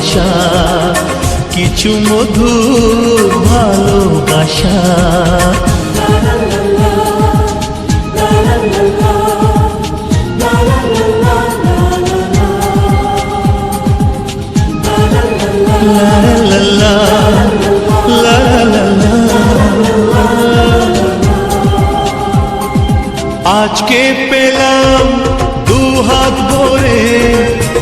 আশা কিছু মধু ভালোবাসা। আজকে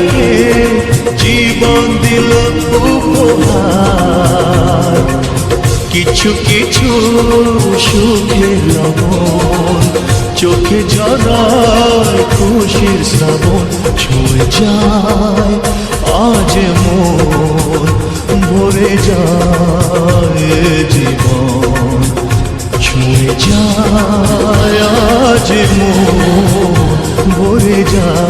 এদিনটাকে জীবন দিল উপহার। কিছু কিছু সুখের লবণ, চোখে জড়ায় খুশির শ্রাবণ ছুঁয়ে যায়, আজ মন ভরে যায় জীবন। ছুঁয়ে যায়, আজ মন ভরে যায়।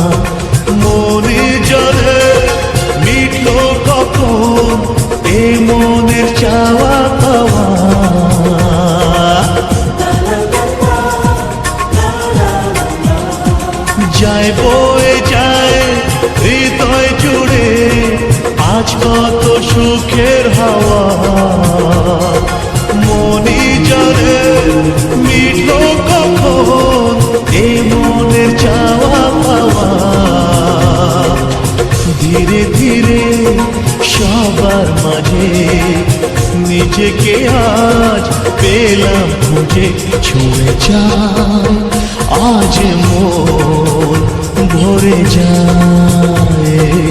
কত সুখের হাওয়া। মনি জলে মিটলো কখন এ মনের চাওয়া পাওয়া। ধীরে ধীরে সবার মাঝে নিজেকে আজ পেলাম খুঁজে ছুঁয়ে যায় আজ মন ভরে যায়।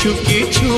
কিছু কিছু